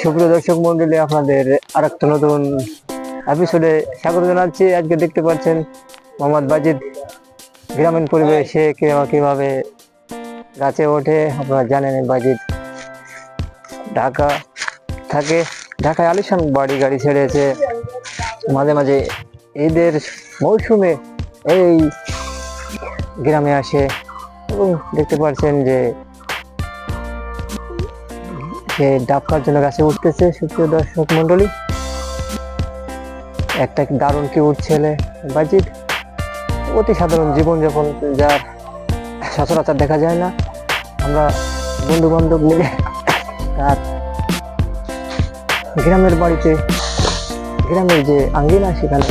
সুপ্রিয় দর্শক মন্ডলী, আপনাদের আর একটা নতুন এপিসোডে স্বাগত জানাচ্ছি। আজকে দেখতে পাচ্ছেন মোহাম্মদ বাজিদ গ্রামীণ পরিবেশে কীভাবে গাছে ওঠে, আপনারা জানেন বাজিদ ঢাকা থাকে। ঢাকায় আলিশান বাড়ি গাড়ি ছেড়েছে। মাঝে মাঝে ঈদের মৌসুমে এই গ্রামে আসে। এবং দেখতে পাচ্ছেন যে সে ডাবকার জন্য গাছে উঠতেছে, সুপ্রিয় দর্শক মন্ডলী একটা দারুণ কিউট ছেলে বাজিদ অতি সাধারণ জীবনযাপন, যার সচরাচর দেখা যায় না। আমরা বন্ধু বান্ধব মিলে তার গ্রামের বাড়িতে, গ্রামের যে আঙ্গিনা সেখানে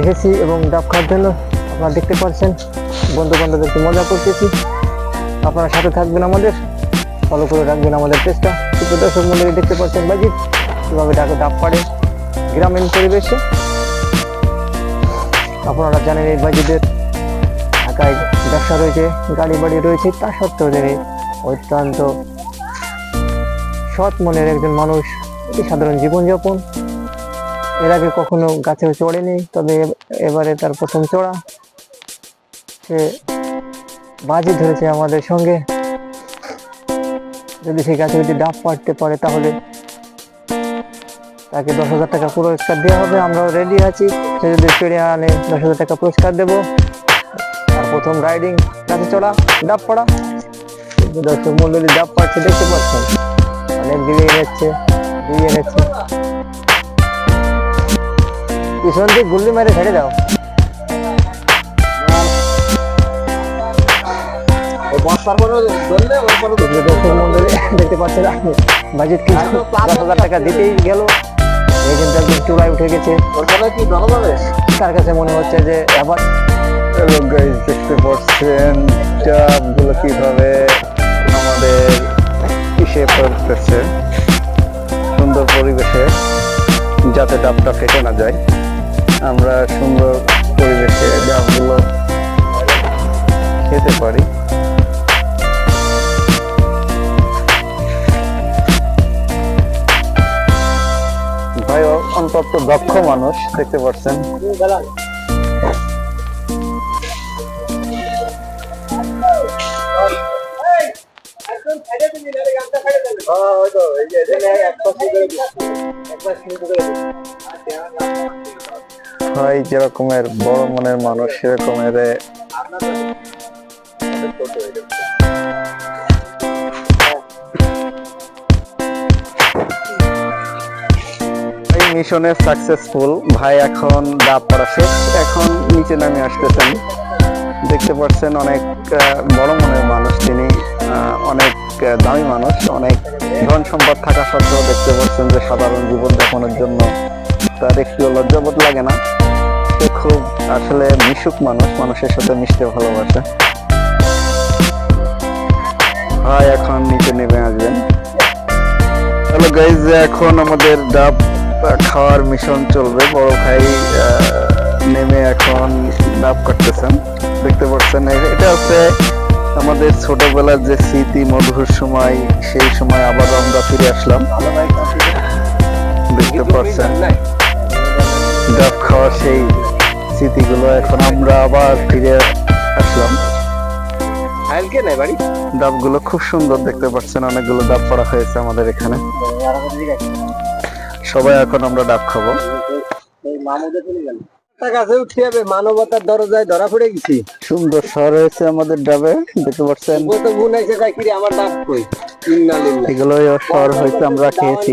এসেছি এবং ডাব খাওয়ার জন্য আপনারা দেখতে পাচ্ছেন বন্ধু বান্ধবদেরকে মজা করতেছি। আপনারা সাথে থাকবেন আমাদের ফলো করে রাখবেন আমাদের পেজটা কিন্তু দর্শক মন্ডলী, দেখতে পাচ্ছেন বাজিত। কীভাবে ডাকে ডাব পাড়ে গ্রামীণ পরিবেশে? আপনারা জানেন এই বাজিদের ঢাকায় ব্যবসা রয়েছে, গাড়ি বাড়ি রয়েছে। তা সত্ত্বেও তিনি অত্যন্ত সৎ মনের একজন মানুষ অতি সাধারণ জীবনযাপন। এর আগে কখনো গাছে চড়েনি তবে এবারে তার প্রথম চড়া। সে বাজি ধরেছে আমাদের সঙ্গে। যদি সেই গাছে যদি ডাব পাড়তে পারে তাহলে তাকে দশ হাজার টাকা পুরস্কার দেওয়া হবে। আমরাও রেডি আছি। সে যদি পেড়ে আনে, দশ হাজার টাকা পুরস্কার দেবো। আর প্রথম রাইডিং গাছে চড়া, ডাব পড়া দর্শক মন্ডলী ডাব পাচ্ছে দেখতে পাচ্ছেন। অনেক দিকে এনেছে দিয়ে এনেছে পিছন দিয়ে গুল্লি মারে ছেড়ে দাও। বস্তার পরে ধরলে ওর পরে দর্শক মন্ডলী দেখতে পাচ্ছেন বাজেট কিছু দশ হাজার টাকা দিতেই গেল। এই কিন্তু একদম চূড়ায় উঠে গেছে। ওর কি ধরা যাবে তার কাছে মনে হচ্ছে যে আবার হ্যালো গাইজ দেখতে পাচ্ছেন? চাপগুলো কীভাবে আমাদের ইসে পড়তেছে? সুন্দর পরিবেশে যাতে ডাবটা ফেটে না যায়। আমরা সুন্দর পরিবেশে ডাবগুলো খেতে পারি। অন্তত দক্ষ মানুষ দেখতে পাচ্ছেন। ভাই যেরকমের বড় মনের মানুষ সেরকমের মিশনে সাকসেসফুল ভাই, এখন ডাব পড়া শেষ। এখন নিচে নামে আসতেছেন। দেখতে পাচ্ছেন অনেক বড় মনের মানুষ তিনি। অনেক দামি মানুষ। অনেক ধন সম্পদ থাকা সত্ত্বেও দেখতে পাচ্ছেন যে সাধারণ জীবন যাপনের জন্য তার একটু লজ্জাবোধ লাগে না। সে খুব আসলে মিশুক মানুষ, মানুষের সাথে মিশতে ভালোবাসে। ভাই, এখন নিচে নেমে আসবেন। হ্যালো গাইজ এখন আমাদের ডাব খাওয়ার মিশন চলবে। বড় ভাই নেমে এখন ডাব কাটতেছেন। দেখতে পাচ্ছেন এটা হচ্ছে আমাদের ছোটবেলার যে স্মৃতি, মধুর সময়, সেই সময় আবার আমরা ফিরে আসলাম। দেখতে পাচ্ছেন, ডাব খাওয়ার সেই স্মৃতিগুলো এখন আমরা আবার ফিরে আসলাম। ডাবগুলো খুব সুন্দর দেখতে পাচ্ছেন, অনেকগুলো ডাব পড়া হয়েছে আমাদের এখানে। সবাই এখন আমরা ডাক খাব। মানবতার দরজায় ধরা পড়ে গেছি। সুন্দর শহর হয়েছে আমাদের ডাবে দেখতে পাচ্ছেন? ও তো গুণ আছে তাই কি রে, আমার ডাব কই? ইন্না লিল্লাহ এগুলো শহর হয়েছে আমরা খেয়েছি।